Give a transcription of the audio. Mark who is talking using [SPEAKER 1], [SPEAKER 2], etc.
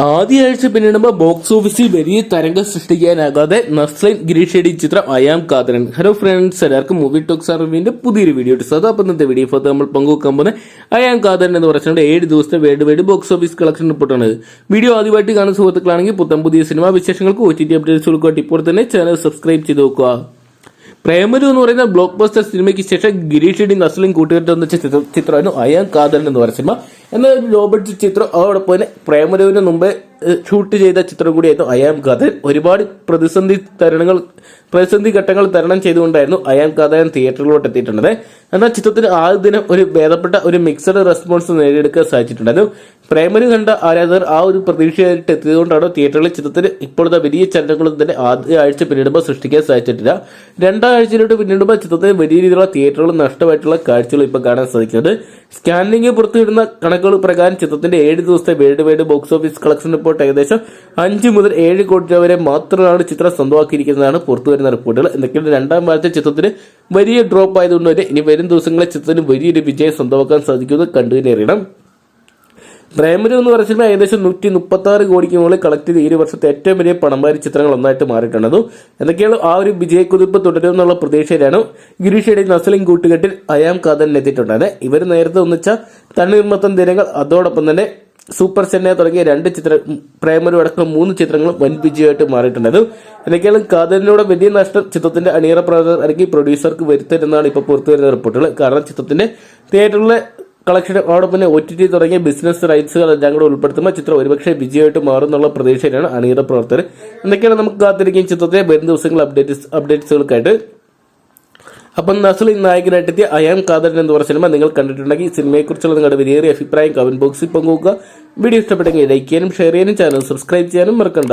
[SPEAKER 1] ആദ്യ ആഴ്ച പിന്നിടുമ്പോൾ ബോക്സ് ഓഫീസിൽ വലിയ തരംഗം സൃഷ്ടിക്കാനാകാതെ നസ്ലൈൻ ഗിരീഷ് ചിത്രം അയാം കാതരൻ ഹലോ ഫ്രണ്ട്സ് എല്ലാവർക്കും മൂവി ടോക്സ് അറിവിന്റെ പുതിയൊരു വീഡിയോ സാധാ അപ്പം വീഡിയോ ഫോട്ടോ നമ്മൾ പങ്കുവെക്കാൻ പോകുന്ന അയാം കാതരൻ എന്ന് പറഞ്ഞുകൊണ്ട് ഏഴ് ദിവസത്തെ world wide box office collection റിപ്പോർട്ടാണ് വീഡിയോ ആദ്യമായിട്ട് കാണുന്ന സുഹൃത്തുക്കളാണെങ്കിൽ പുത്തം പുതിയ സിനിമാ വിശേഷങ്ങൾക്ക് ഒ ടി ടി അപ്ഡേറ്റ്സുകൾക്കായിട്ട് ഇപ്പോൾ തന്നെ ചാനൽ സബ്സ്ക്രൈബ് ചെയ്ത് നോക്കുക. പ്രേമരു എന്ന് പറയുന്ന ബ്ലോക്ക് ബസ്റ്റർ സിനിമയ്ക്ക് ശേഷം ഗിരീഷ് ഷെഡി നസ്ലിൻ കൂട്ടുകെട്ടെന്ന് ചിത്ര- ചിത്രമായിരുന്നു അയാം കാതരൻ എന്ന് പറയുന്ന സിനിമ എന്നാൽ ഒരു ലോ ബഡ്ജറ്റ് ചിത്രം അതോടൊപ്പം തന്നെ മുമ്പ് ഷൂട്ട് ചെയ്ത ചിത്രം കൂടിയായിരുന്നു അയാം കാതൽ ഒരുപാട് പ്രതിസന്ധി തരണങ്ങൾ പ്രതിസന്ധി ഘട്ടങ്ങൾ തരണം ചെയ്തുകൊണ്ടായിരുന്നു അയാം കാതൽ തിയേറ്ററിലോട്ട് എത്തിയിട്ടുള്ളത്. എന്നാൽ ചിത്രത്തിന് ആദ്യ ദിനം ഒരു ഭേദപ്പെട്ട ഒരു മിക്സഡ് റെസ്പോൺസ് നേടിയെടുക്കാൻ സാധിച്ചിട്ടുണ്ടായിരുന്നു. പ്രേമലു കണ്ട ആരാധകർ ആ ഒരു പ്രതീക്ഷയായിട്ട് എത്തിയതുകൊണ്ടാണ് തിയേറ്ററിലെ ചിത്രത്തിന് ഇപ്പോഴത്തെ വലിയ ചലനങ്ങളും തന്നെ ആദ്യ ആഴ്ച പിന്നിടുമ്പോൾ സൃഷ്ടിക്കാൻ സാധിച്ചിട്ടില്ല. രണ്ടാം ആഴ്ചയിലോട്ട് പിന്നിടുമ്പോൾ ചിത്രത്തിന് വലിയ രീതിയിലുള്ള തിയേറ്ററുകൾ നഷ്ടമായിട്ടുള്ള കാഴ്ചകൾ ഇപ്പോൾ കാണാൻ സാധിക്കുന്നത് സ്കാനിംഗ് പുറത്തുവിടുന്ന കണക്കുകൾ പ്രകാരം ചിത്രത്തിന്റെ ഏഴ് ദിവസത്തെ world wide box office collection report ഏകദേശം അഞ്ച് മുതൽ ഏഴ് കോടി രൂപ വരെ മാത്രമാണ് ചിത്രം സ്വന്തമാക്കിയിരിക്കുന്നതാണ് പുറത്തുവരുന്ന റിപ്പോർട്ടുകൾ. എന്തൊക്കെയാണ് രണ്ടാം വാരത്തെ ചിത്രത്തിന് വലിയ ഡ്രോപ്പ് ആയതുകൊണ്ട് തന്നെ ഇനി വരും ദിവസങ്ങളിൽ ചിത്രത്തിന് വലിയൊരു വിജയം സ്വന്തമാക്കാൻ സാധിക്കുമെന്ന് കണ്ടുതന്നെ അറിയണം. പ്രേമലു എന്ന് പറഞ്ഞ സിനിമ ഏകദേശം നൂറ്റി മുപ്പത്തി ആറ് കോടിക്ക് മുകളിൽ കളക്ട് ചെയ്ത് ഈ വർഷത്തെ ഏറ്റവും വലിയ പണംവാരി ചിത്രങ്ങൾ ഒന്നായിട്ട് മാറിയിട്ടുള്ളത് എന്തൊക്കെയാണ് ആ ഒരു വിജയക്കുതിപ്പ് തുടരുമെന്നുള്ള പ്രതീക്ഷയിലാണ് ഗിരീഷയുടെ നസലിംഗ് കൂട്ടുകെട്ടിൽ അയാം കാതലിന് എത്തിയിട്ടുണ്ടായത് ഇവർ നേരത്തെ ഒന്നിച്ച തണ്ണീർമത്തം ദിനങ്ങൾ അതോടൊപ്പം തന്നെ സൂപ്പർ ചെന്നൈ തുടങ്ങിയ രണ്ട് ചിത്ര പ്രേമരു അടക്കം മൂന്ന് ചിത്രങ്ങളും വൻ വിജയമായിട്ട് മാറിയിട്ടുണ്ടായിരുന്നു എന്തൊക്കെയാണ് കാതലിനോട് വലിയ നഷ്ടം? ചിത്രത്തിന്റെ അണിയറ പ്രവർത്തകർ അല്ലെങ്കിൽ പ്രൊഡ്യൂസർക്ക് വരുത്തരുന്നതാണ് ഇപ്പോൾ പുറത്തുവരുന്ന റിപ്പോർട്ടുകൾ. കാരണം ചിത്രത്തിന്റെ തിയേറ്ററിലെ തന്നെ ഒ ടി ടി തുടങ്ങിയ ബിസിനസ് റൈറ്റ്സുകൾ എല്ലാം കൂടെ ഉൾപ്പെടുത്തുമ്പോൾ ചിത്രം ഒരുപക്ഷെ വിജയമായിട്ട് മാറുന്നുള്ള പ്രതീക്ഷയിലാണ് അണിയറ പ്രവർത്തകർ. എന്തൊക്കെയാണ് നമുക്ക് കാത്തിരിക്കും ചിത്രത്തെ വരും ദിവസങ്ങൾ അപ്ഡേറ്റ്സ് അപ്ഡേറ്റ്സുകൾക്കായിട്ട് അപ്പം നസലി നായകനായിട്ടെത്തിയ അയാം കാതരൻ എന്ന് പറഞ്ഞ സിനിമ നിങ്ങൾ കണ്ടിട്ടുണ്ടെങ്കിൽ സിനിമയെക്കുറിച്ചുള്ള നിങ്ങളുടെ വിലയേറിയ അഭിപ്രായം കമന്റ് ബോക്സിൽ പങ്കുവെക്കുക. വീഡിയോ ഇഷ്ടപ്പെട്ടെങ്കിൽ ലൈക്ക് ചെയ്യാനും ഷെയർ ചെയ്യാനും ചാനൽ സബ്സ്ക്രൈബ് ചെയ്യാനും മറക്കണ്ട.